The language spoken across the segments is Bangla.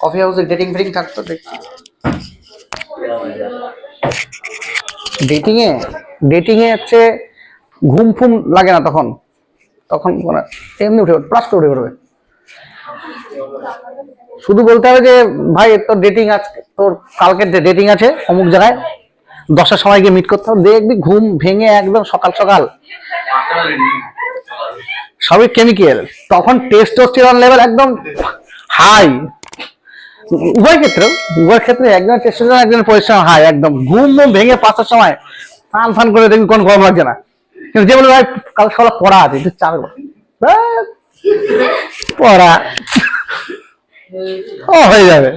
কফি হাউসে ডেটিং ফেটিং থাকতো ডেটিং এ ডেটিং এ হচ্ছে ঘুম ফুম লাগে না তখন। তখন মানে এমনি উঠে প্লাস করে উঠে পড়বে। শুধু বলতে হবে যে, ভাই, তোর ডেটিং আছে তোর কালকের যে ডেটিং আছে, অমুক জায়গায়, দশটার সময় গিয়ে মিট করতে হবে। দেখবি ঘুম ভেঙে একদম সকাল সকাল। সবই কেমিক্যাল তখন টেস্টোস্টেরন লেভেল একদম হাই উভয় ক্ষেত্রে উভয় ক্ষেত্রে একজন টেস্টোস্টেরন একজন পরিশ্রম হাই একদম। ঘুম ঘুম ভেঙে পাঁচটার সময় ফান ফান করে দেখবি কোন গরম লাগছে না। কিন্তু যে বলে, ভাই কাল সকালে পড়া আছে, একটু চা খাব। পড়া। ও, হয়ে যাবে।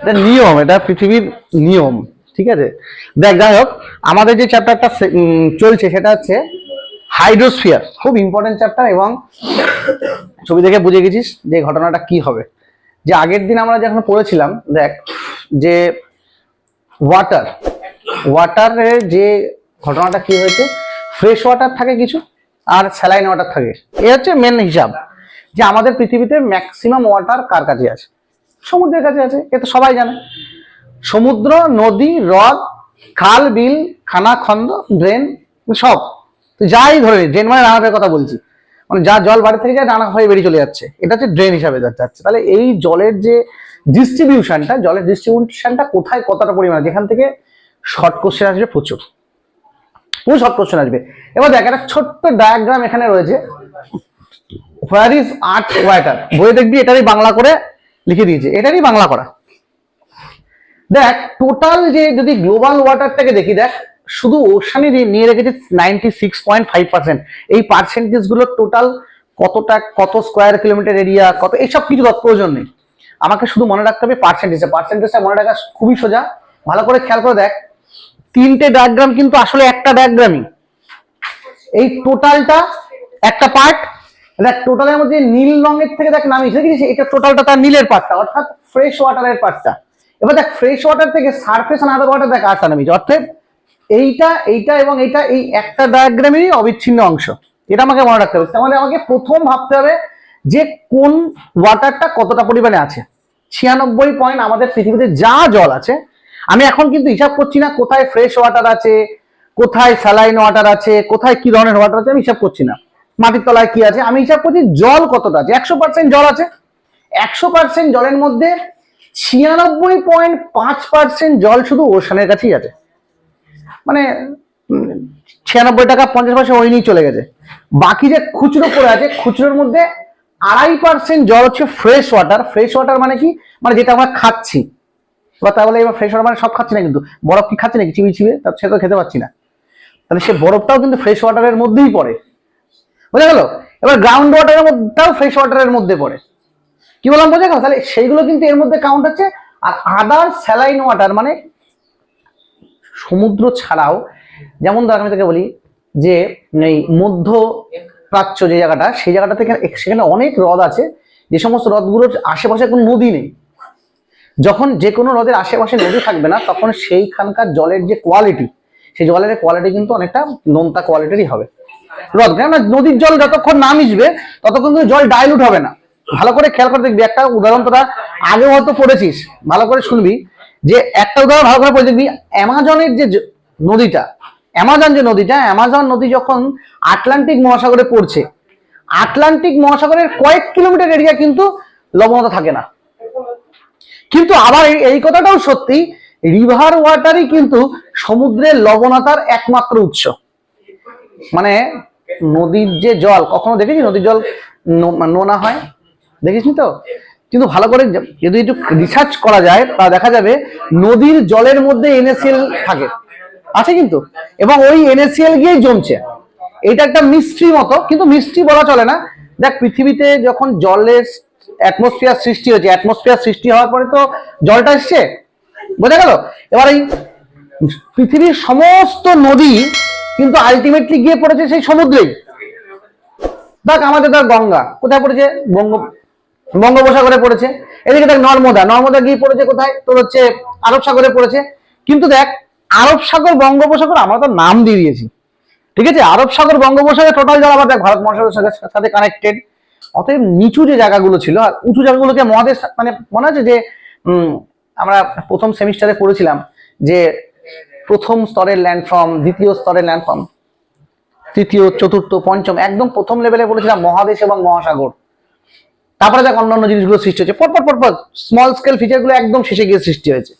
এটা নিয়ম, এটা পৃথিবীর নিয়ম, ঠিক আছে? দেখ, যাই হোক, আমাদের যে চ্যাপ্টারটা চলছে, সেটা হচ্ছে হাইড্রোস্ফিয়ার খুব ইম্পর্টেন্ট চ্যাপ্টার এবং ছবি দেখে বুঝে গেছিস যে ঘটনাটা কি হবে। যে আগের দিন আমরা যখন পড়েছিলাম, দেখ, যে ওয়াটার ওয়াটারে যে ঘটনাটা কি হয়েছে ফ্রেশ ওয়াটার থাকে কিছু আর স্যালাইন ওয়াটার থাকে। এ হচ্ছে মেন হিসাব যে আমাদের পৃথিবীতে ম্যাক্সিমাম ওয়াটার কার কাছে আছে? সমুদ্রের কাছে আছে, এ তো সবাই জানে। সমুদ্র, নদী, হ্রদ, খাল, বিল, খানা, খন্দ ড্রেন সব। যাই ধরে ড্রেন মানে রানাপের কথা বলছি। মানে যা জল বাড়ি থেকে যায় রানা হয়ে বেরিয়ে চলে যাচ্ছে। এটা হচ্ছে ড্রেন হিসাবে যাচ্ছে। তাহলে এই জলের যে ডিস্ট্রিবিউশনটা জলের ডিস্ট্রিবিউশনটা কোথায় কতটা পরিমাণ? যেখান থেকে শর্ট কোশ্চেন আসবে প্রচুর। পুরো শর্ট কোশ্চেন আসবে। এবার দেখ, একটা ছোট্ট ডায়াগ্রাম এখানে রয়েছে। হোয়ার ইজ আর্ট ওয়াটার বইয়ে দেখবি, এটারই বাংলা করে লিখে দিয়েছে। এটারই বাংলা করা। দেখ টোটাল যে যদি গ্লোবাল ওয়াটারটাকে দেখি, দেখ শুধু ওশানে নিয়ে রেখেছে ninety six point five percent এই পার্সেন্টেজগুলো টোটাল কতটা, কত স্কোয়ার কিলোমিটার এরিয়া কত এইসব কিছু প্রয়োজন নেই। আমাকে শুধু মনে রাখতে হবে পার্সেন্টেজ পার্সেন্টেজটা মনে রাখা খুবই সোজা। ভালো করে খেয়াল করে দেখ। তিনটে ডায়াগ্রাম কিন্তু আসলে একটা ডায়াগ্রামই এই টোটালটা একটা পার্ট দেখ টোটালের মধ্যে নীল রঙের থেকে দেখ নামিয়েছে। দেখেছিস? এটা টোটালটা তার নীলের পার্টটা অর্থাৎ ফ্রেশ ওয়াটারের পার্টটা এবার দেখ ফ্রেশ ওয়াটার থেকে সারফেস আর আদার ওয়াটার দেখ আটটা নামিয়েছে। অর্থাৎ এইটা এইটা এবং এইটা, এই একটা ডায়াগ্রামেরই অবিচ্ছিন্ন অংশ। এটা আমাকে মনে রাখতে হবে। তাহলে আমাকে প্রথম ভাবতে হবে যে কোন ওয়াটারটা কতটা পরিমাণে আছে। ছিয়ানব্বই পয়েন্ট আমাদের পৃথিবীতে যা জল আছে, আমি এখন কিন্তু হিসাব করছি না কোথায় ফ্রেশ ওয়াটার আছে, কোথায় স্যালাইন ওয়াটার আছে, কোথায় কি ধরনের ওয়াটার আছে, আমি হিসাব করছি না। মাটির তলায় কি আছে, আমি হিসাব করছি জল কতটা আছে। একশো পার্সেন্ট জল আছে। একশো পার্সেন্ট জলের মধ্যে ছিয়ানব্বই পয়েন্ট পাঁচ পার্সেন্ট জল শুধু ওশানের কাছেই আছে। মানে ছিয়ানব্বই টাকা পঞ্চাশ পয়সা ওই নিয়েই চলে গেছে। বাকি যে খুচরো পড়ে আছে, খুচরোর মধ্যে আড়াই পার্সেন্ট জল হচ্ছে ফ্রেশ ওয়াটার ফ্রেশ ওয়াটার মানে কি? মানে যেটা আমরা খাচ্ছি। এবার তাহলে এবার ফ্রেশ ওয়াটার মানে সব খাচ্ছি না কিন্তু। বরফ কি খাচ্ছি নাকি? চিবি চিবে তার সে তো খেতে পাচ্ছি না। তাহলে সে বরফটাও কিন্তু ফ্রেশ ওয়াটারের মধ্যেই পড়ে। বোঝা গেল? এবার গ্রাউন্ড ওয়াটারের মধ্যেও ফ্রেশ ওয়াটারের মধ্যে পড়ে। কি বললাম, বোঝা গেল? তাহলে সেইগুলো কিন্তু এর মধ্যে কাউন্ট হচ্ছে। আর আদার স্যালাইন ওয়াটার মানে সমুদ্র ছাড়াও, যেমন ধর আমি তোকে বলি যে, এই মধ্য প্রাচ্য যে জায়গাটা, সেই জায়গাটা থেকে সেখানে অনেক হ্রদ আছে। যে সমস্ত হ্রদগুলোর আশেপাশে কোনো নদী নেই। যখন যে কোনো হ্রদের আশেপাশে নদী থাকবে না, তখন সেইখানকার জলের যে কোয়ালিটি সেই জলের কোয়ালিটি কিন্তু অনেকটা নোনতা কোয়ালিটিরই হবে। হ্রদ, কেননা নদীর জল যতক্ষণ না মিশবে, ততক্ষণ কিন্তু জল ডাইলুট হবে না। ভালো করে খেয়াল করে দেখবি, একটা উদাহরণ তোরা আগে হয়তো পড়েছিস, ভালো করে শুনবি। যে একটা উদাহরণ ভালো করে দেখবি অ্যামাজনের যে নদীটা, অ্যামাজন যে নদীটা, অ্যামাজন নদী যখন আটলান্টিক মহাসাগরে পড়ছে, আটলান্টিক মহাসাগরের কয়েক কিলোমিটার এরিয়া কিন্তু লবণতা থাকে না। কিন্তু আবার এই- কথাটাও সত্যি রিভার ওয়াটারই কিন্তু সমুদ্রের লবণতার একমাত্র উৎস। মানে নদীর যে জল, কখনো দেখেছি নদীর জল নো- নোনা হয়? দেখিসনি তো? কিন্তু ভালো করে যদি একটু রিসার্চ করা যায়, তা দেখা যাবে নদীর জলের মধ্যে এনএসিএল থাকে। আছে কিন্তু। এবং ওই এনএসিএল গিয়েই জমছে। এটা একটা মিষ্টি মতো, কিন্তু মিষ্টি বলা চলে না। দেখ, পৃথিবীতে যখন জলের অ্যাটমসফিয়ার সৃষ্টি হয়েছে অ্যাটমসফিয়ার সৃষ্টি হওয়ার পরে তো জলটা এসছে। বোঝা গেল? এবার এই পৃথিবীর সমস্ত নদী কিন্তু আলটিমেটলি গিয়ে পড়েছে সেই সমুদ্রেই। দেখ, আমাদের দেখ গঙ্গা। কোথায় পড়েছে? বঙ্গ বঙ্গোপসাগরে পড়েছে। এদিকে দেখ নর্মদা। নর্মদা গিয়ে পড়েছে কোথায়? তোর হচ্ছে আরব সাগরে পড়েছে। কিন্তু দেখ আরব সাগর বঙ্গোপসাগর আমরা তো নাম দিয়ে দিয়েছি। ঠিক আছে? আরব সাগর বঙ্গোপসাগর টোটাল জল আবার দেখ, ভারত মহাসাগরের সাথে- কানেক্টেড অতএব নিচু যে জায়গাগুলো ছিল আর উঁচু জায়গাগুলোকে মহাদেশ মানে মনে আছে যে আমরা প্রথম সেমিস্টারে পড়েছিলাম যে প্রথম স্তরের ল্যান্ডফর্ম দ্বিতীয় স্তরের ল্যান্ডফর্ম তৃতীয়, চতুর্থ, পঞ্চম, একদম প্রথম লেভেলে বলেছিলাম মহাদেশ এবং মহাসাগর। তারপরে দেখ অন্যান্য জিনিসগুলো সৃষ্টি হয়েছে। পরপর পরপর স্মল স্কেল ফিচারগুলো একদম শেষে গিয়ে সৃষ্টি হয়েছে।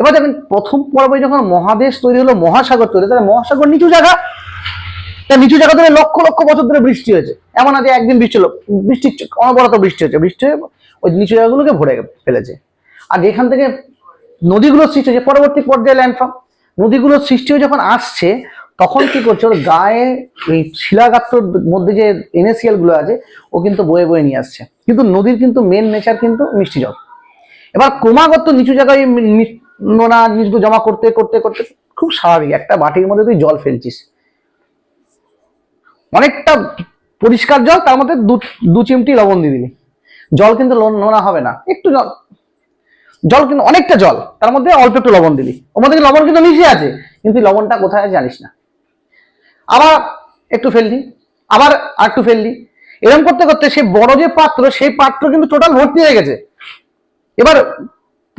এবার দেখেন প্রথম পর্বে যখন মহাদেশ তৈরি হলো, মহাসাগর তৈরি, তাহলে মহাসাগর নিচু জায়গা তা নিচু জায়গা ধরে লক্ষ লক্ষ বছর ধরে বৃষ্টি হয়েছে। এমন আছে একদিন বৃষ্টি হলো, বৃষ্টি অনবরত বৃষ্টি হচ্ছে বৃষ্টি হয়ে ওই নিচু জায়গাগুলোকে ভরে ফেলেছে। আর যেখান থেকে নদীগুলো সৃষ্টি হয়েছে, পরবর্তী পর্যায়ে ল্যান্ডফর্ম নদীগুলো সৃষ্টি হয়ে যখন আসছে, তখন কি করছে ওর গায়ে এই শিলাগাত্রর মধ্যে যে এনএসিএলগুলো আছে, ও কিন্তু বয়ে বয়ে নিয়ে আসছে। কিন্তু নদীর কিন্তু মেন নেচার কিন্তু মিষ্টি জল। এবার ক্রমাগত নিচু জায়গায় নোনা জিনিসগুলো জমা করতে করতে করতে খুব স্বাভাবিক, একটা বাটির মধ্যে তুই জল ফেলছিস। অনেকটা পরিষ্কার জল, তার মধ্যে দু চিমটি লবণ দিয়ে দিলি জল কিন্তু নোনা হবে না, একটু জল। জল কিন্তু অনেকটা জল, তার মধ্যে অল্প একটু লবণ দিলি ওর মধ্যে লবণ কিন্তু মিশে আছে, কিন্তু লবণটা কোথায় জানিস না। আবার একটু ফেললি, আবার আর একটু ফেললি এরকম করতে করতে সে বড় যে পাত্র, সেই পাত্র কিন্তু টোটাল ভর্তি হয়ে গেছে। এবার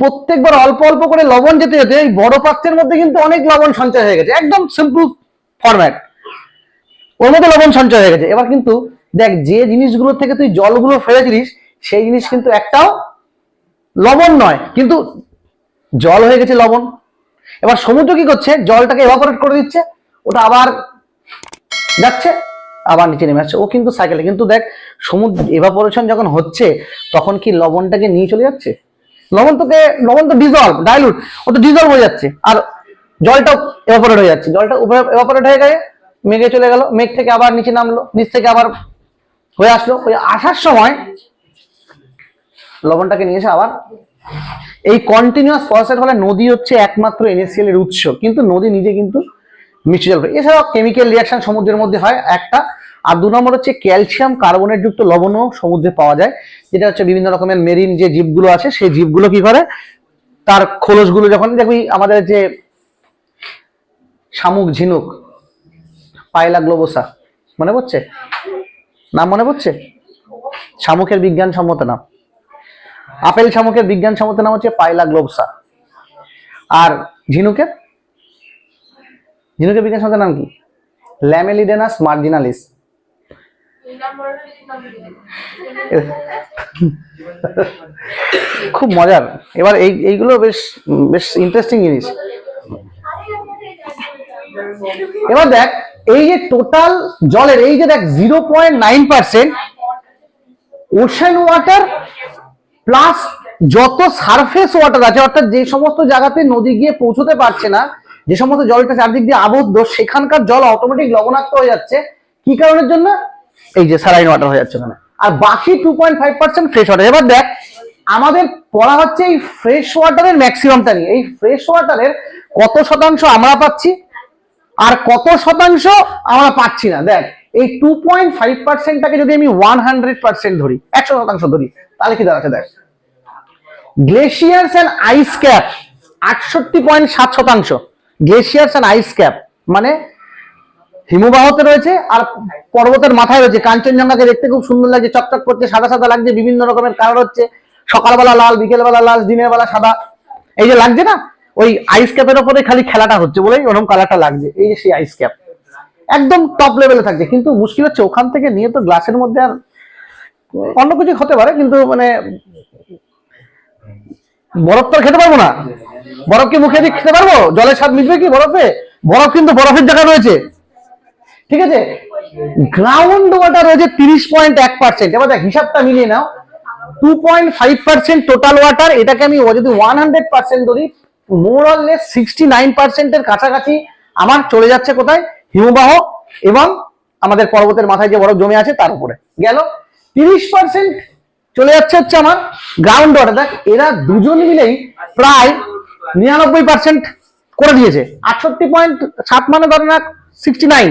প্রত্যেকবার অল্প অল্প করে লবণ যেতে যেতে এই বড় পাত্রের মধ্যে কিন্তু অনেক লবণ সঞ্চয় হয়ে গেছে। একদম সিম্পল ফরম্যাট ওর মধ্যে লবণ সঞ্চয় হয়ে গেছে। এবার কিন্তু দেখ, যে জিনিসগুলো থেকে তুই জলগুলো ফেলেছিলিস, সেই জিনিস কিন্তু একটাও লবণ নয়। কিন্তু জল হয়ে গেছে লবণ। এবার সমুদ্র কি করছে? জলটাকে এভাপোরেট করে দিচ্ছে। ওটা আবার যাচ্ছে। আবার নিচে নেমে আসছে। ও কিন্তু সাইকেলে কিন্তু দেখ, সমুদ্র এভাপোরেশন যখন হচ্ছে, তখন কি লবণটাকে নিয়ে চলে যাচ্ছে? লবণ তোকে, লবণ তো ডিজলভ ডাইলুট ও তো ডিজলভ হয়ে যাচ্ছে। আর জলটা এভাপোরেট হয়ে যাচ্ছে। জলটা এভাপোরেট হয়ে গেছে মেঘে চলে গেল। মেঘ থেকে আবার নিচে নামলো, নিচ থেকে আবার হয়ে আসলো। ওই আসার সময় লবণটাকে নিয়ে এসে আবার এই কন্টিনিউয়াস প্রসেসের ফলে নদী হচ্ছে একমাত্র এনএসিএল এর উৎস। কিন্তু নদী নিজে কিন্তু মিষ্টি জল। এছাড়াও কেমিক্যাল রিয়াকশন সমুদ্রের মধ্যে হয়। একটা, আর দু নম্বর হচ্ছে ক্যালসিয়াম কার্বনেট যুক্ত লবণও সমুদ্রে পাওয়া যায়, যেটা হচ্ছে বিভিন্ন রকমের মেরিন যে জীবগুলো আছে, সেই জীবগুলো কি করে? তার খোলসগুলো যখন, দেখবি আমাদের যে শামুক, ঝিনুক পায়লা গ্লোবোসা মনে পড়ছে? নাম মনে পড়ছে? শামুকের বিজ্ঞানসম্মত নাম। আপেল শামুকের বিজ্ঞানসম্মত নাম হচ্ছে পাইলা গ্লোবসা আর ঝিনুকের? ঝিনুকের বিজ্ঞানসম্মত নাম কি? ল্যামেলিডেনাস মার্জিনালিস। খুব মজার। এবার এই, এইগুলো বেশ বেশ ইন্টারেস্টিং জিনিস। এবার দেখ, এই যে টোটাল জলের, এই যে দেখ zero point nine percent ocean water plus যত সারফেস ওয়াটার আছে, অর্থাৎ যে সমস্ত জায়গাতে নদী গিয়ে পৌঁছতে পারছে না যে সমস্ত জলটা চারদিক দিয়ে আবদ্ধ, সেখানকার জল অটোমেটিক লবণাক্ত হয়ে যাচ্ছে। কি কারণের জন্য? এই যে স্যালাইন ওয়াটার হয়ে যাচ্ছে ওখানে। আর বাকি two point five percent fresh water এবার দেখ, আমাদের পড়া হচ্ছে এই ফ্রেশ ওয়াটারের ম্যাক্সিমামটা নিয়ে। এই ফ্রেশ ওয়াটারের কত শতাংশ আমরা পাচ্ছি? আর কত শতাংশ আমরা পাচ্ছি না? দেখ, এই টু পয়েন্ট ফাইভ পার্সেন্টটাকে যদি আমি ওয়ান হান্ড্রেড পার্সেন্ট ধরি, একশো শতাংশ ধরি, তাহলে কি দাঁড়াচ্ছে দেখ? গ্লেশিয়ার্স অ্যান্ড আইস ক্যাপ আটষট্টি পয়েন্ট সাত শতাংশ। গ্লেশিয়ার্স অ্যান্ড আইস ক্যাপ মানে হিমবাহতে রয়েছে আর পর্বতের মাথায় রয়েছে। কাঞ্চনজঙ্ঘাকে দেখতে খুব সুন্দর লাগছে, চকচক করছে, সাদা সাদা লাগছে, বিভিন্ন রকমের কালার হচ্ছে। সকালবেলা লাল, বিকেলবেলা লাল, দিনের বেলা সাদা। এই যে লাগছে না, ওই আইস ক্যাপের ওপরে খালি খেলাটা হচ্ছে বলেই ওরকম কালারটা লাগছে। এই যে সেই আইস ক্যাপ একদম টপ লেভেলে থাকছে। কিন্তু মুশকিল হচ্ছে, ওখান থেকে নিয়ে তো গ্লাসের মধ্যে আর অন্য কিছু হতে পারে, কিন্তু মানে বরফ তো খেতে পারব না। বরফ কি মুখে দিয়ে খেতে পারব? জলের স্বাদ মিটবে কি বরফে? বরফ কিন্তু বরফের জায়গায় রয়েছে। ঠিক আছে? গ্রাউন্ড ওয়াটার রয়েছে তিরিশ পয়েন্ট এক পার্সেন্ট এবার দেখ, হিসাবটা মিলিয়ে নাও। Two point five percent total water এটাকে আমি যদি ওয়ান হান্ড্রেড পার্সেন্ট ধরি more or less sixty nine পার্সেন্টের কাছাকাছি আমার চলে যাচ্ছে কোথায়? হিমবাহ এবং আমাদের পর্বতের মাথায় যে বরফ জমে আছে তার উপরে। গেল? তিরিশ পার্সেন্ট চলে যাচ্ছে হচ্ছে আমার গ্রাউন্ড ওয়াটার দেখ, এরা দুজন মিলেই প্রায় নিরানব্বই পার্সেন্ট করে দিয়েছে। আটষট্টি পয়েন্ট সাত মানে ধর sixty nine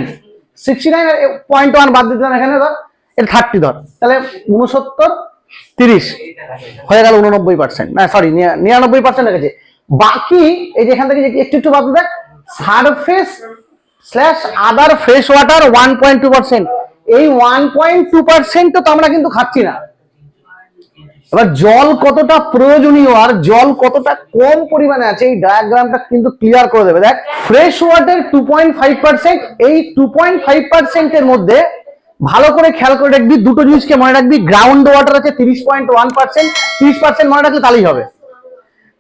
sixty nine point one বাদ দিতে এখানে ধর এটা থার্টি ধর। তাহলে উনসত্তর তিরিশ হয়ে গেল উননব্বই পার্সেন্ট না সরি নিরানব্বই পার্সেন্ট রেখেছে বাকি এই যে এখান থেকে একটু একটু বাদ দেখ surface slash other fresh water one point two percent এই ওয়ান পয়েন্ট টু পার্সেন্ট তো আমরা কিন্তু খাচ্ছি না। এবার জল কতটা প্রয়োজনীয় আর জল কতটা কম পরিমাণে আছে, এই ডায়াগ্রামটা কিন্তু ক্লিয়ার করে দেবে। দেখ fresh water two point five percent এই টু পয়েন্ট ফাইভ পার্সেন্টের মধ্যে ভালো করে খেয়াল করে রাখবি, দুটো জিনিসকে মনে রাখবি গ্রাউন্ড ওয়াটার আছে তিরিশ পয়েন্ট ওয়ান পার্সেন্ট তিরিশ পার্সেন্ট মনে রাখলে তাহলেই হবে।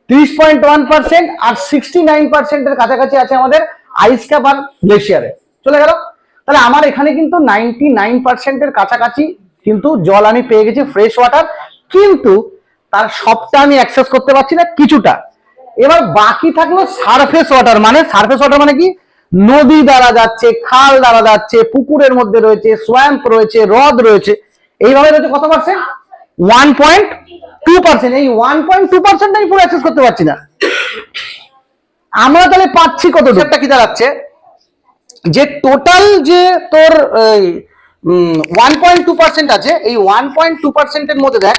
তিরিশ পয়েন্ট ওয়ান পার্সেন্ট আর সিক্সটি নাইন পার্সেন্টের কাছাকাছি আছে আমাদের আইস আর গ্লেশিয়ারে চলে গেল? তাহলে আমার এখানে কিন্তু নাইনটি নাইন পার্সেন্টের কাছাকাছি কিন্তু জল আমি পেয়ে গেছি ফ্রেশ ওয়াটার কিন্তু তার সবটা আমি অ্যাক্সেস করতে পারছি না কিছুটা। এবার বাকি থাকল সারফেস ওয়াটার মানে সারফেস ওয়াটার মানে কি? নদী দ্বারা যাচ্ছে খাল দ্বারা যাচ্ছে পুকুরের মধ্যে রয়েছে সোয়াম্প রয়েছে হ্রদ রয়েছে। এইভাবে রয়েছে কত percent one point two percent এই ওয়ান পয়েন্ট টু পার্সেন্ট আমি পুরো অ্যাক্সেস করতে পারছি না। আমরা তাহলে পাচ্ছি কত একটা কি দাঁড়াচ্ছে? যে টোটাল যে তোর ওয়ান পয়েন্ট টু পার্সেন্ট আছে এই ওয়ান পয়েন্ট টু পার্সেন্টের মধ্যে দেখ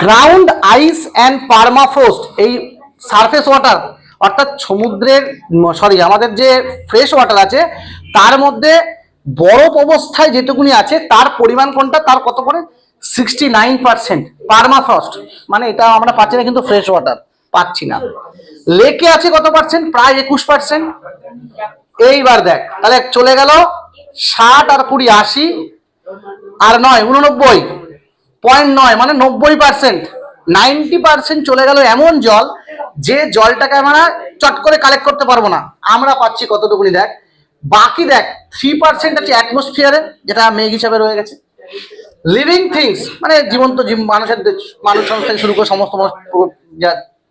গ্রাউন্ড আইস অ্যান্ড পারমাফ্রোস্ট এই সারফেস ওয়াটার অর্থাৎ সমুদ্রের সরি আমাদের যে ফ্রেশ ওয়াটার আছে, তার মধ্যে বরফ অবস্থায় যেটুকুনি আছে, তার পরিমাণ কোনটা? তার কত করে সিক্সটি নাইন পার্সেন্ট পারমাফ্রস্ট মানে এটা আমরা পাচ্ছি না, কিন্তু ফ্রেশ ওয়াটার পাচ্ছি না। লেকে আছে কত পার্সেন্ট প্রায় একুশ পার্সেন্ট এইবার দেখ, তাহলে চলে গেল ষাট আর কুড়ি, আশি। আর নয়, উননব্বই। পয়েন্ট নয় মানে নব্বই পার্সেন্ট নাইনটি পার্সেন্ট চলে গেল এমন জল যে জলটাকে আমরা চট করে কালেক্ট করতে পারব না। আমরা পাচ্ছি কতটুকুনি দেখ? বাকি দেখ থ্রি পার্সেন্ট আছে অ্যাটমসফিয়ারে যেটা মেঘ হিসাবে রয়ে গেছে। লিভিং থিংস মানে জীবন্ত জীব- মানুষের মানুষ থেকে শুরু করে সমস্ত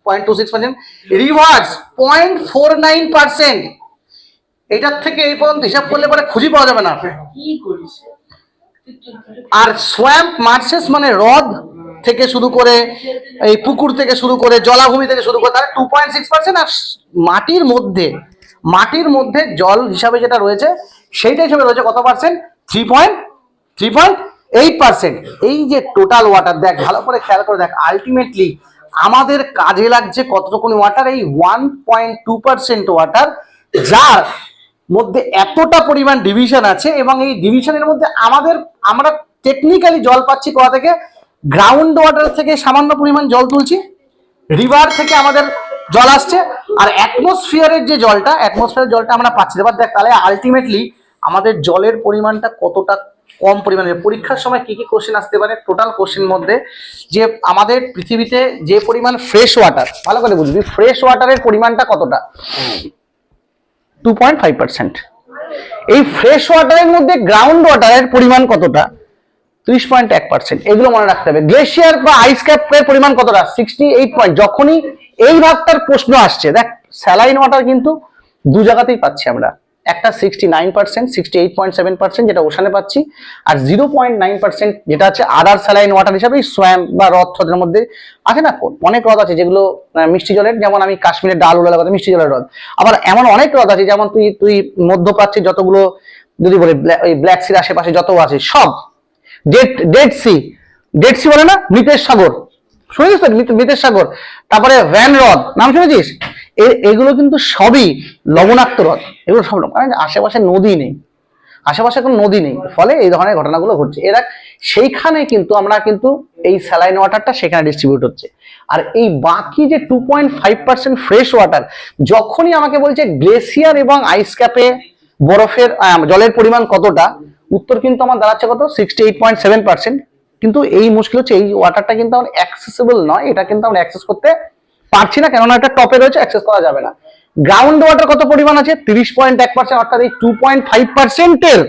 point two six percent rivers point four nine percent এটার থেকে এই পর্যন্ত হিসাব করলে পরে খুঁজে পাওয়া যাবে না। আর সোয়াম্প মার্সেস মানে হ্রদ থেকে শুরু করে, এই পুকুর থেকে শুরু করে, জলাভূমি থেকে শুরু করে, তার টু পয়েন্ট সিক্স আর মাটির মধ্যে মাটির মধ্যে জল হিসাবে যেটা রয়েছে, সেইটা হিসাবে রয়েছে কত percent three point three point eight percent এই যে টোটাল ওয়াটার দেখ, ভালো করে খেয়াল করে দেখ আলটিমেটলি আমাদের কাজে লাগছে কতটুকুনি ওয়াটার এই one point two percent water যার মধ্যে এতটা পরিমাণ ডিভিশন আছে এবং এই ডিভিশনের মধ্যে আমাদের, আমরা টেকনিক্যালি জল পাচ্ছি কোথা থেকে? গ্রাউন্ড ওয়াটার থেকে সামান্য পরিমাণ জল তুলছি রিভার থেকে আমাদের জল আসছে, আর অ্যাটমসফিয়ারের যে জলটা অ্যাটমসফিয়ারের জলটা আমরা পাচ্ছি। এবার দেখ তাহলে আলটিমেটলি আমাদের জলের পরিমাণটা কতটা কম পরিমাণে? পরীক্ষার সময় কি কি কোশ্চেন আসতে পারে? টোটাল কোশ্চেন মধ্যে যে আমাদের পৃথিবীতে যে পরিমাণ ফ্রেশ ওয়াটার ভালো করে বুঝবি ফ্রেশ ওয়াটারের পরিমাণটা কতটা? টু পয়েন্ট ফাইভ পার্সেন্ট এই ফ্রেশ ওয়াটারের মধ্যে গ্রাউন্ড ওয়াটারের পরিমাণ কতটা? ত্রিশ পয়েন্ট এক পার্সেন্ট এগুলো মনে রাখতে হবে। গ্লেশিয়ার বা আইস ক্যাপের পরিমাণ কতটা? সিক্সটি এইট পয়েন্ট যখনই এই ভাগটার প্রশ্ন আসছে, দেখ স্যালাইন ওয়াটার কিন্তু দু জায়গাতেই পাচ্ছি আমরা। একটা sixty nine percent sixty eight point seven percent যেটা ওশানে পাচ্ছি, আর জিরো পয়েন্ট নাইন পার্সেন্ট যেটা আছে আদার স্যালাইন ওয়াটার হিসাবে সোয়াম বা হ্রদ থ্রদের মধ্যে আছে না? অনেক হ্রদ আছে যেগুলো মিষ্টি জলের, যেমন আমি কাশ্মীরের ডাল উলার কথা, মিষ্টি জলের হ্রদ। আবার এমন অনেক হ্রদ আছে, যেমন তুই তুই মধ্যপ্রাচ্যের যতগুলো, যদি বলি ওই ব্ল্যাক সির আশেপাশে যত আছে, সব। Dead dead sea dead sea বলে না? মৃতের সাগর। শুনেছিস তো? মৃত- মৃতের সাগর। তারপরে ভ্যান হ্রদ নাম শুনেছিস? এগুলো কিন্তু সবই লবণাক্ত হ্রদ এগুলো সব মানে আশেপাশে নদী নেই। আশেপাশে কোনো নদী নেই। ফলে এই ধরনের ঘটনাগুলো ঘটছে। এরা সেইখানে কিন্তু আমরা কিন্তু এই স্যালাইন ওয়াটারটা সেখানে ডিস্ট্রিবিউট হচ্ছে। আর এই বাকি যে two point five percent fresh water যখনই আমাকে বলছে গ্লেসিয়ার এবং আইস ক্যাপে বরফের জলের পরিমাণ কতটা, উত্তর কিন্তু আমার দাঁড়াচ্ছে কত? Sixty eight point seven percent কিন্তু এই মুশকিল হচ্ছে, এই ওয়াটারটা কিন্তু আমার অ্যাক্সেসিবল নয়। এটা কিন্তু আমরা অ্যাক্সেস করতে পারছি না, কেননা এটা টপে রয়েছে অ্যাক্সেস করা যাবে না। গ্রাউন্ড ওয়াটার কত পরিমাণ আছে? তিরিশ পয়েন্ট এক পার্সেন্ট অর্থাৎ এই টু পয়েন্ট ফাইভ পার্সেন্টের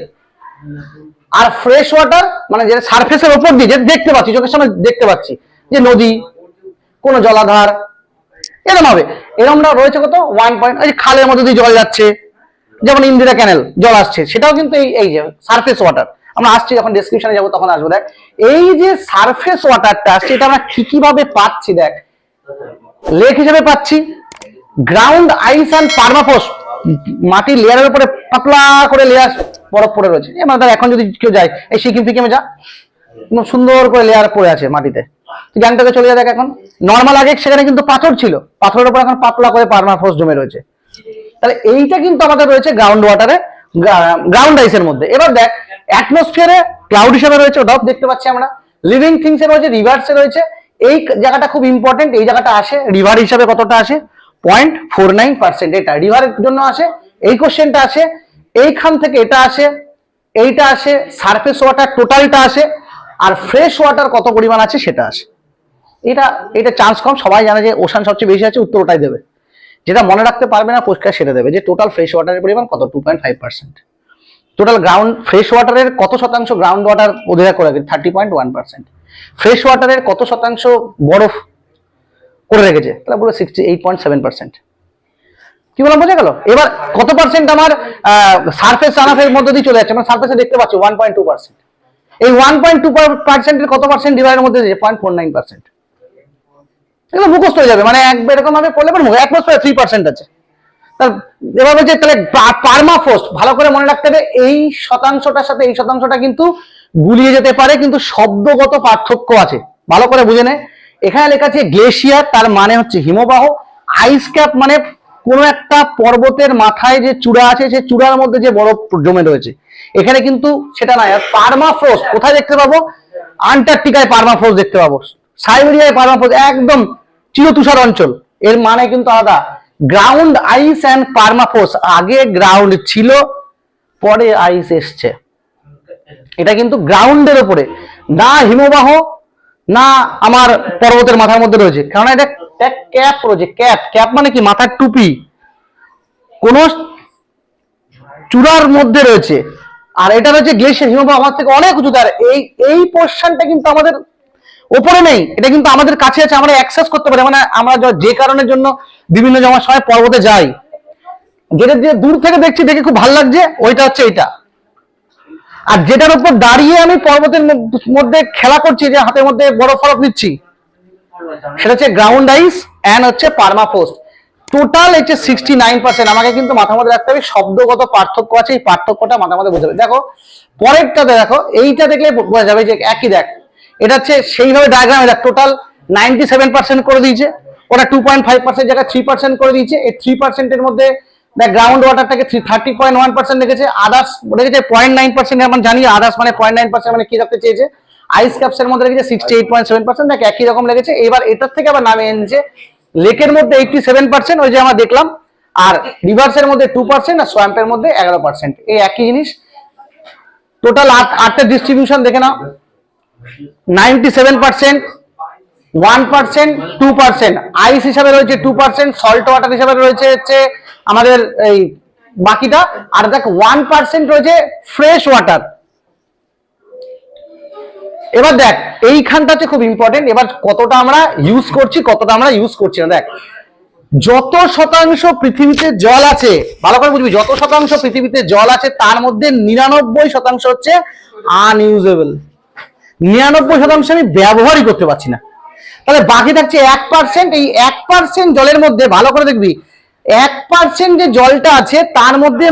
আর ফ্রেশ ওয়াটার মানে যেটা সারফেসের ওপর দিয়ে যেটা দেখতে পাচ্ছি, চোখের সামনে দেখতে পাচ্ছি, যে নদী, কোনো জলাধার এরকম হবে। এরকমটা রয়েছে কত? ওয়ান পয়েন্ট এই খালের মধ্যে দিয়ে জল যাচ্ছে, যেমন ইন্দিরা ক্যানেল জল আসছে, সেটাও কিন্তু এই এই যে সারফেস ওয়াটার আমরা আসছি যখন ডেসক্রিপশনে যাব, তখন আসব। দেখ, এই যে সারফেস ওয়াটারটা আসছে এটা আমরা কি কীভাবে পাচ্ছি, দেখ। লেক হিসেবে পাচ্ছি। Ground, ice and permafrost. মাটির লেয়ারের উপরে পাতলা করে লেয়ার বরফ পড়ে রয়েছে। এবার ধর এখন যদি কেউ যায়, এই সিকিম ফিকিমে যা। সুন্দর করে লেয়ার পড়ে আছে মাটিতে। গ্যাংটকে চলে যা দেখ এখন। নর্মাল আগে সেখানে কিন্তু পাথর ছিল। পাথরের উপর এখন পাতলা করে পারমাফোস জমে রয়েছে। তাহলে এইটা কিন্তু আমাদের রয়েছে গ্রাউন্ড ওয়াটারে গ্রাউন্ড আইসের মধ্যে। এবার দেখ অ্যাটমসফিয়ারে ক্লাউড হিসেবে রয়েছে, ওটাও দেখতে পাচ্ছি আমরা। লিভিং থিংস এ রয়েছে রিভার্সে রয়েছে। এই জায়গাটা খুব ইম্পর্টেন্ট এই জায়গাটা আসে রিভার হিসাবে কতটা আসে? পয়েন্ট ফোর নাইন পার্সেন্ট এটা রিভারের জন্য আসে, এই কোশ্চেনটা আসে, এইখান থেকে এটা আসে, এইটা আসে সারফেস ওয়াটার টোটালটা আসে, আর ফ্রেশ ওয়াটার কত পরিমাণ আছে সেটা আসে। এটা এটা চান্স কম, সবাই জানে যে ওশান সবচেয়ে বেশি আছে উত্তর ওটাই দেবে। যেটা মনে রাখতে পারবে না পরিষ্কার সেটা দেবে যে টোটাল ফ্রেশ ওয়াটারের পরিমাণ কত two point five percent total ground fresh ওয়াটারের কত শতাংশ গ্রাউন্ড ওয়াটার অধিকার করে thirty point one percent fresh ওয়াটারের কত শতাংশ বরফ করে রেখেছে? তাহলে পুরো সিক্সটি কি বললাম, বোঝা গেল? এবার কত পার্সেন্ট আমার সারফেস রানাফের মধ্যে দিয়ে চলে যাচ্ছে? আমরা সারফেসে দেখতে পাচ্ছি ওয়ান এই ওয়ান কত পার্সেন্ট ডিভাইডের মধ্যে এগুলো মুখস্থ হয়ে যাবে। মানে এক এরকম ভাবে করলে পরে অ্যাটমসফিয়ার থ্রি পার্সেন্ট আছে। তার এবার বলছে, তাহলে পারমাফ্রস্ট ভালো করে মনে রাখতে হবে, এই শতাংশটার সাথে, এই শতাংশটা কিন্তু গুলিয়ে যেতে পারে, কিন্তু শব্দগত পার্থক্য আছে। ভালো করে বুঝে নে। এখানে লেখা আছে গ্লেশিয়ার, তার মানে হচ্ছে হিমবাহ। আইস ক্যাপ মানে কোন একটা পর্বতের মাথায় যে চূড়া আছে, সেই চূড়ার মধ্যে যে বরফ জমে রয়েছে। এখানে কিন্তু সেটা নয় পারমাফ্রস্ট কোথায় দেখতে পাবো? আন্টার্কটিকায় পারমাফ্রস্ট দেখতে পাবো। সাইবেরিয়ায় পারমাফ্রস্ট একদম চিরতুষার অঞ্চল। এর মানে কিন্তু আলাদা। গ্রাউন্ড আইস অ্যান্ড পারমাফোস আগে গ্রাউন্ড ছিল, পরে আইস এসছে। এটা কিন্তু গ্রাউন্ডের উপরে। না হিমবাহ, না আমার পর্বতের মাথার মধ্যে রয়েছে। কারণ এটা ক্যাপ রয়েছে, ক্যাপ। ক্যাপ মানে কি? মাথার টুপি। কোন চূড়ার মধ্যে রয়েছে। আর এটা রয়েছে গ্লেশিয়ার হিমবাহ, আমার থেকে অনেক উঁচু আর এই এই পোর্শনটা কিন্তু আমাদের ওপরে নেই। এটা কিন্তু আমাদের কাছে আছে, আমরা অ্যাক্সেস করতে পারি। মানে আমরা যে কারণের জন্য বিভিন্ন জমার সময় পর্বতে যাই। যেটা যে দূর থেকে দেখছি, দেখে খুব ভালো লাগছে। ওইটা হচ্ছে এটা আর যেটার উপর দাঁড়িয়ে আমি পর্বতের মধ্যে খেলা করছি, যে হাতের মধ্যে বড় ফরফ নিচ্ছি, সেটা হচ্ছে গ্রাউন্ড আইস অ্যান্ড হচ্ছে পারমাফোস্ট টোটাল হচ্ছে সিক্সটি নাইন পার্সেন্ট আমাকে কিন্তু মাথার মধ্যে রাখতে হবে, শব্দগত পার্থক্য আছে, এই পার্থক্যটা মাথার মধ্যে বুঝতে হবে দেখো, পরেরটাতে দেখো, এইটা দেখলে বোঝা যাবে যে একই দেখ, এটা হচ্ছে সেইভাবে ডায়াগ্রামে দেখ টোটাল নাইনটি সেভেন পার্সেন্ট করে দিয়েছে, ওটা টু পয়েন্ট ফাইভ পার্সেন্ট জায়গায় থ্রি পার্সেন্ট করে দিয়েছে, এই থ্রি পার্সেন্টের মধ্যে দেখ ground ওয়াটারটাকে three thirty point one percent রেখেছে আদার্স রেখেছে পয়েন্ট নাইন পার্সেন্ট আমরা জানি আদার্স মানে পয়েন্ট নাইন পার্সেন্ট মানে কি রাখতে চেয়েছে? আইস ক্যাপসের মধ্যে রেখেছে sixty eight point seven percent দেখ একই রকম লেগেছে, এবার এটার থেকে আবার নামে এনেছে লেকের মধ্যে এইটটি সেভেন পার্সেন্ট ওই যে আমরা দেখলাম, আর রিভার্সের মধ্যে টু পার্সেন্ট আর সোয়াম্পের মধ্যে এগারো পার্সেন্ট এই একই জিনিস। টোটাল আট আটটা ডিস্ট্রিবিউশন দেখে নাও ninety seven percent one percent two percent ice হিসাবে রয়েছে টু পার্সেন্ট সল্ট ওয়াটার হিসাবে রয়েছে হচ্ছে আমাদের এই বাকিটা, আর দেখ ওয়ান পার্সেন্ট রয়েছে ফ্রেশ ওয়াটার এবার দেখ, এইখানটা হচ্ছে খুব ইম্পর্টেন্ট এবার কতটা আমরা ইউজ করছি, কতটা আমরা ইউজ করছি না। দেখ, যত শতাংশ পৃথিবীতে জল আছে, ভালো করে বুঝবি, যত শতাংশ পৃথিবীতে জল আছে, তার মধ্যে নিরানব্বই শতাংশ হচ্ছে আনইউজেবল নিরানব্বই শতাংশ আমি ব্যবহারই করতে পারছি না। তাহলে বাকি থাকছে এক পার্সেন্ট এই এক পার্সেন্ট জলের মধ্যে, ভালো করে দেখবি এক পার্সেন্ট যে জলটা আছে, তার মধ্যে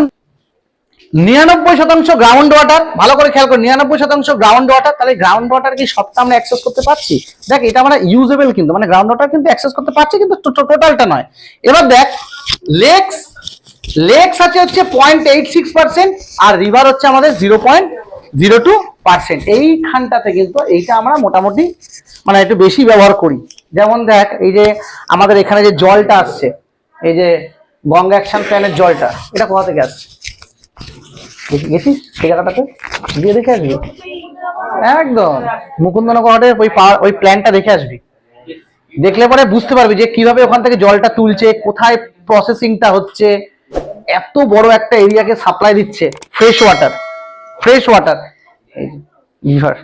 নিরানব্বই শতাংশ গ্রাউন্ড ওয়াটার ভালো করে খেয়াল করো, নিরানব্বই শতাংশ গ্রাউন্ড ওয়াটার তাহলে গ্রাউন্ড ওয়াটার কি সবটা আমরা অ্যাক্সেস করতে পারছি? দেখ, এটা আমরা ইউজেবল কিন্তু মানে গ্রাউন্ড ওয়াটার কিন্তু অ্যাক্সেস করতে পারছি, কিন্তু টোটালটা নয়। এবার দেখ লেকস লেকস আছে হচ্ছে পয়েন্ট এইট সিক্স পার্সেন্ট আর রিভার হচ্ছে আমাদের zero point zero two percent এইখানটাতে কিন্তু এইটা আমরা মোটামুটি মানে একটু বেশি ব্যবহার করি। যেমন দেখ, এই যে আমাদের এখানে যে জলটা আসছে এই যে গঙ্গা অ্যাকশন প্ল্যানের জলটা, এটা কোথা থেকে আসছে? গেছিস? জায়গাটাতে গিয়ে দেখে আসবি? একদম। মুকুন্দনগর হাটের ওই ওই প্ল্যানটা দেখে আসবি। দেখলে পরে বুঝতে পারবি যে কীভাবে ওখান থেকে জলটা তুলছে, কোথায় প্রসেসিংটা হচ্ছে, এত বড় একটা এরিয়াকে সাপ্লাই দিচ্ছে fresh water fresh water river